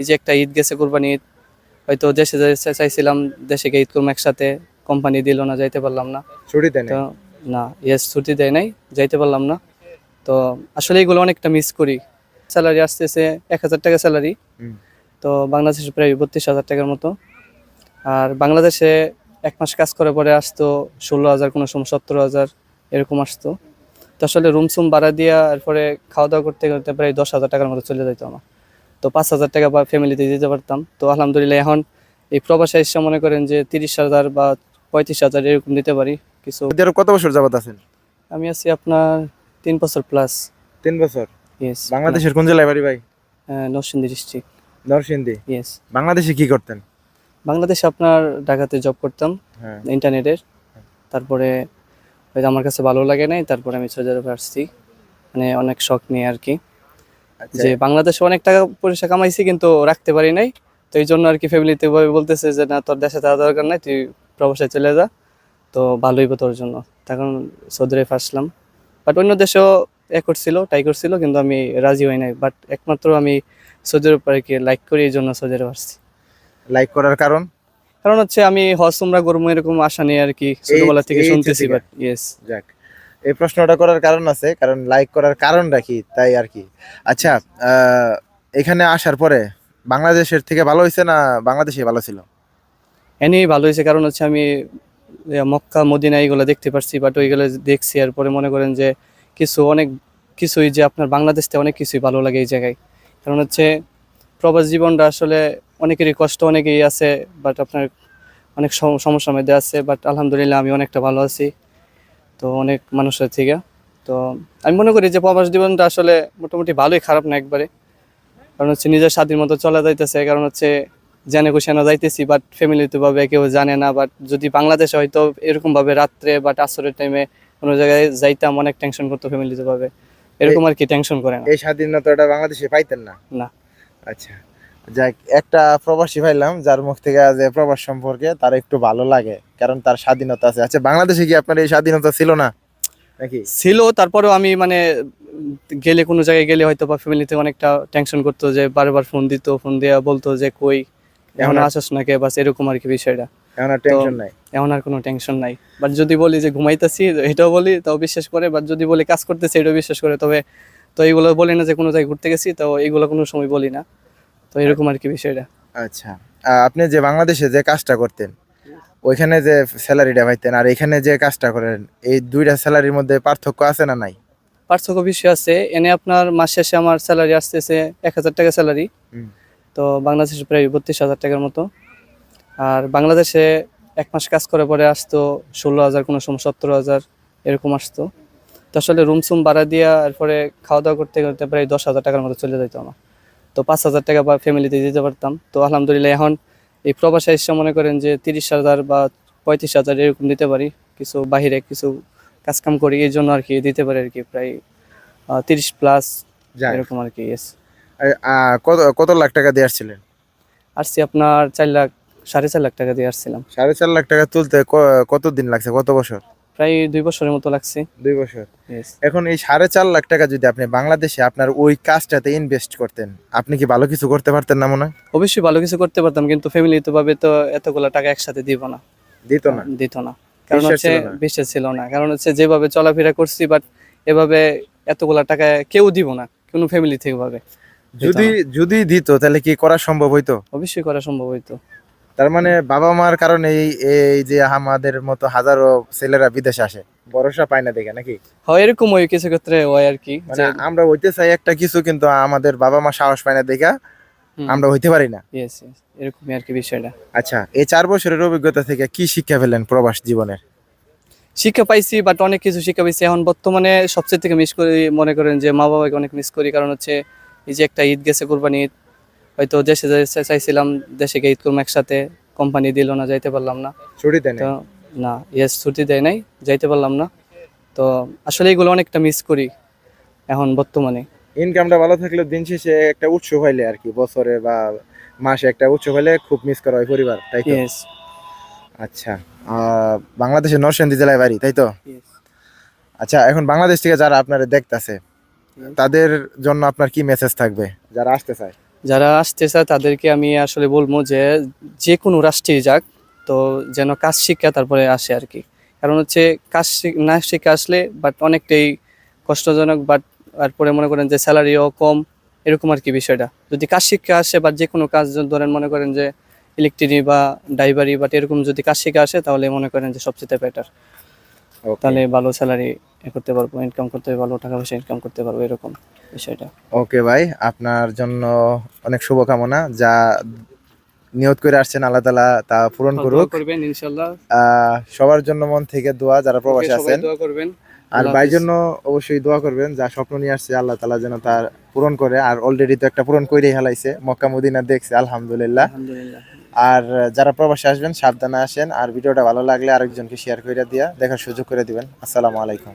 এই যে একটা ঈদ গেছে কোরবানি ঈদ হয়তো দেশে চাইছিলাম দেশে গিয়ে ঈদ করব একসাথে কোম্পানি দিল না যাইতে পারলাম না। ছুটি তো না ইয়েস ছুটি দেয় নাই যাইতে পারলাম না। তো আসলে এগুলো অনেকটা মিস করি। স্যালারি আসতেছে এক হাজার টাকা স্যালারি তো বাংলাদেশে প্রায় বত্রিশ হাজার টাকার মতো। আর বাংলাদেশে এক মাস কাজ করে পরে আসতো ষোলো হাজার কোনো সময় সত্তর হাজার এরকম আসতো। তো আসলে রুম সুম ভাড়া দিয়া এরপরে খাওয়া দাওয়া করতে করতে প্রায় দশ হাজার টাকার মতো চলে যাইতো আমার। তো পাঁচ হাজার টাকা বা ফ্যামিলিতে দিতে পারতাম। তো আলহামদুলিল্লাহ এখন এই প্রবাসে এসে মনে করেন যে তিরিশ হাজার বা পঁয়ত্রিশ হাজার এরকম দিতে পারি। কিছু কত বছর যাবত আছেন? আমি আছি আপনার তিন বছর প্লাস তিন বছর? ইয়েস বাংলাদেশের কোন জেলায় বাড়ি ভাই? নরসিংদী ডিস্ট্রিক্ট নরসিংদী? ইয়েস বাংলাদেশে কি করতেন? বাংলাদেশে আপনার ঢাকাতে জব করতাম হ্যাঁ। ইন্টারনেটের তারপরে হয়তো আমার কাছে ভালো লাগে নাই তারপরে আমি সৌদি আরবে আসছি। মানে অনেক শখ নিয়ে আর কি। যে বাংলাদেশে অনেক টাকা পয়সা কামাইছি কিন্তু রাখতে পারি নাই। তো এই জন্য আর কি ফ্যামিলিতে বলতেছে যে না তোর দেশে থাকা দরকার নাই তুই প্রবাসে চলে যা। তো ভালোই তোর জন্য। তখন সৌদি আরবে বাট অন্য দেশেও এ করছিল ট্রাই করছিল কিন্তু আমি রাজি হই নাই। বাট একমাত্র আমি সৌদি আরব আর কি লাইক করি এই জন্য সৌদি আরব আসছি। লাইক করার কারণ? কারণ হচ্ছে আমি হজ উমরা গরম এরকম আশা নেই আর কি ছোটবেলা থেকে শুনতেছি বাট ইয়েস যাক। এই প্রশ্নটা করার কারণ আছে, কারণ লাইক করার কারণটা কি, তাই আর কি। আচ্ছা এখানে আসার পরে বাংলাদেশের থেকে ভালো হয়েছে না বাংলাদেশে ভালো ছিল? এনেই ভালো হয়েছে কারণ হচ্ছে আমি মক্কা, মদিনা এইগুলো দেখতে পারছি বাট ওইগুলো দেখছি আর পরে মনে করেন যে কিছু অনেক, কিছুই যে আপনার বাংলাদেশ থেকে অনেক কিছুই ভালো লাগে এই জায়গায়। কারণ হচ্ছে প্রবাস জীবনটা আসলে অনেকেরই কষ্ট, অনেকেই আছে বাট আপনার অনেক সম- সমস্যার মধ্যে আছে বাট আলহামদুলিল্লাহ আমি অনেকটা ভালো আছি। তো অনেক মানুষের থেকে। তো আমি মনে করি যে প্রবাস জীবনটা আসলে মোটামুটি ভালোই খারাপ না একবারে। কারণ হচ্ছে নিজের স্বাধীন মতো চলা যাইতেছে কারণ হচ্ছে জেনে কুশানো যাইতেছি বাট ফ্যামিলিতে ভাবে কেউ জানে না বাট যদি বাংলাদেশে হয়তো এরকমভাবে রাত্রে বাট আসরের টাইমে কোনো জায়গায় যাইতাম অনেক টেনশন করতো ফ্যামিলিতে ভাবে। এরকম আর কি টেনশন করে না। এই স্বাধীনতাটা বাংলাদেশে পাইতেন না? না। আচ্ছা। যাক একটা প্রবাসী পাইলাম যার মুখ থেকে যে প্রবাস সম্পর্কে তার একটু ভালো লাগে কারণ তার স্বাধীনতা আছে। আচ্ছা বাংলাদেশে কি আপনার এই স্বাধীনতা ছিল না? নাকি? ছিল তারপরেও আমি মানে গেলে কোনো জায়গায় গেলে হয়তো বা ফ্যামিলিতে অনেকটা টেনশন করতো যে বারবার ফোন দিত ফোন দিয়া বলতো যে কই এখন আসস না কে বাস এরকম আর কি বিষয়টা। এখন আর টেনশন নাই। এখন আর কোনো টেনশন নাই। বাট যদি বলি যে ঘুমাইতেছি এটাও বলি তাও বিশ্বাস করে। বাট যদি বলি কাজ করতেছি এটাও বিশ্বাস করে। তবে তো এইগুলো বলি না যে কোনো জায়গায় ঘুরতে গেছি তো এইগুলো কোনো সময় বলি না। তো এরকম আর কি বিষয়টা। আচ্ছা। আপনি যে বাংলাদেশে যে কাজটা করতেন ওইখানে যে স্যালারিটা পাইতেন আর এখানে যে কাজটা করেন এই দুইটা স্যালারির মধ্যে পার্থক্য আছে না নাই? পার্থক্য বিষয় আছে। এনে আপনার মাস শেষে আমার স্যালারি আসতেছে এক হাজার টাকা স্যালারি তো বাংলাদেশে প্রায় বত্রিশ হাজার টাকার মতো। আর বাংলাদেশে এক মাস কাজ করে পরে আসতো ষোলো হাজার কোনো সময় সত্তর হাজার এরকম আসতো। তো আসলে রুম সুম ভাড়া দিয়া এরপরে খাওয়া দাওয়া করতে করতে প্রায় দশ হাজার টাকার মতো চলে যেত আমার। তো পাঁচ হাজার টাকা বা ফ্যামিলিতে দিতে পারতাম। তো আলহামদুলিল্লাহ এখন এই প্রবাসে এসে মনে করেন যে তিরিশ হাজার বা পঁয়ত্রিশ হাজার এরকম দিতে পারি। কিছু বাহিরে কিছু কাজকাম করি এই জন্য আর কি দিতে পারি আর কি প্রায় তিরিশ প্লাস এরকম আর কি আহ, কত কত লাখ টাকা দিয়ে আসছিলেন? আসছি আপনার চার লাখ সাড়ে চার লাখ টাকা দিয়ে আসছিলাম। সাড়ে চার লাখ টাকা তুলতে কত দিন লাগছে? কত বছর? প্রায় দুই বছরের মতো লাগছে। দুই বছর। এখন এই সাড়ে চার লাখ টাকা যদি আপনি বাংলাদেশে আপনার ওই কাজটাতে ইনভেস্ট করতেন আপনি কি ভালো কিছু করতে পারতেন না মনে হয়? অবশ্যই ভালো কিছু করতে পারতাম কিন্তু ফ্যামিলিত ভাবে তো এতগুলো টাকা একসাথে দিব না। দিত না? দিত না। কারণ হচ্ছে ছিল না। বিশ্বাস ছিল না। কারণ হচ্ছে যেভাবে চলাফেরা করছি বাট এভাবে এতগুলা টাকা কেউ দিব না কোনো ফ্যামিলি থেকে ভাবে। যদি যদি দিত তাহলে কি করা সম্ভব হইতো? অবশ্যই করা সম্ভব হইতো। তার মানে বাবা মার কারণে এই এই যে আমাদের মতো হাজারো ছেলেরা বিদেশে আসে। ভরসা পায় না দেখে নাকি? হয় এরকম ওই কিছু ক্ষেত্রে হয় আর কি মানে আমরা হইতে চাই একটা কিছু কিন্তু আমাদের বাবা মা সাহস পায় না দেখা আমরা হইতে পারি না। এরকমই আর কি বিষয়টা। আচ্ছা এই চার বছরের অভিজ্ঞতা থেকে কি শিক্ষা পেলেন প্রবাস জীবনের? শিক্ষা পাইছি বাট অনেক কিছু শিক্ষা পাইছি। এখন বর্তমানে সবচেয়ে থেকে মিস করি মনে করেন যে মা বাবাকে অনেক মিস করি কারণ হচ্ছে এই যে একটা ঈদ গেছে কোরবানি ঈদ। হয়তো দেশে চাইছিলাম দেশে গিয়ে ঈদ করব একসাথে কোম্পানি দিল না যাইতে পারলাম না। ছুটি তো না ইয়েস ছুটি দেয় নাই যাইতে পারলাম না। তো আসলে এগুলো অনেকটা মিস করি এখন বর্তমানে। ইনকামটা ভালো থাকলে দিন শেষে একটা উৎসব হইলে আর কি বছরে বা মাসে একটা উৎসব হইলে খুব মিস করা হয় পরিবার তাই তো? ইয়েস আচ্ছা বাংলাদেশের নরসিংদী জেলায় বাড়ি তাই তো? আচ্ছা এখন বাংলাদেশ থেকে যারা আপনারা দেখতাছে তাদের জন্য আপনার কি মেসেজ থাকবে যারা আসতে চায়? যারা আসতে চায় তাদেরকে আমি আসলে বলব যে যে কোনো রাষ্ট্রে যাক, তো যেন কাজ শিক্ষা তারপরে আসে আর কি। কারণ হচ্ছে কাজ না শিক্ষা আসলে বাট অনেকটাই কষ্টজনক বাট তারপরে মনে করেন যে স্যালারিও কম, এরকম আর কি বিষয়টা। যদি কাজ শিক্ষা আসে বা যে কোনো কাজ ধরেন মনে করেন যে ইলেকট্রিক বা ড্রাইভারি বাট এরকম যদি কাজ শিখে আসে, তাহলে মনে করেন যে সবচেয়ে বেটার তাহলে ভালো স্যালারি করতে পারব ইনকাম করতে ভালো টাকা পয়সা ইনকাম করতে পারব এরকম বিষয়টা। ওকে ভাই আপনার জন্য অনেক শুভকামনা। যা নিয়ত করে আসছেন আল্লাহ তালা তা পূরণ করুক। করবেন ইনশাল্লাহ। সবার জন্য মন থেকে দোয়া যারা প্রবাসী আছেন। দোয়া করবেন। আর ভাই জন্য অবশ্যই দোয়া করবেন যা স্বপ্ন নিয়ে আসছে আল্লাহ তালা যেন তার পূরণ করে। আর অলরেডি তো একটা পূরণ করেই হেলাইছে মক্কা মদিনা দেখছে আলহামদুলিল্লাহ। আলহামদুলিল্লাহ। আর যারা প্রবাসে আসবেন, সাবধানে আসেন। আর ভিডিওটা ভালো লাগলে আরেকজনকে শেয়ার করে দিয়া, দেখার সুযোগ করে দিবেন। আসসালামু আলাইকুম।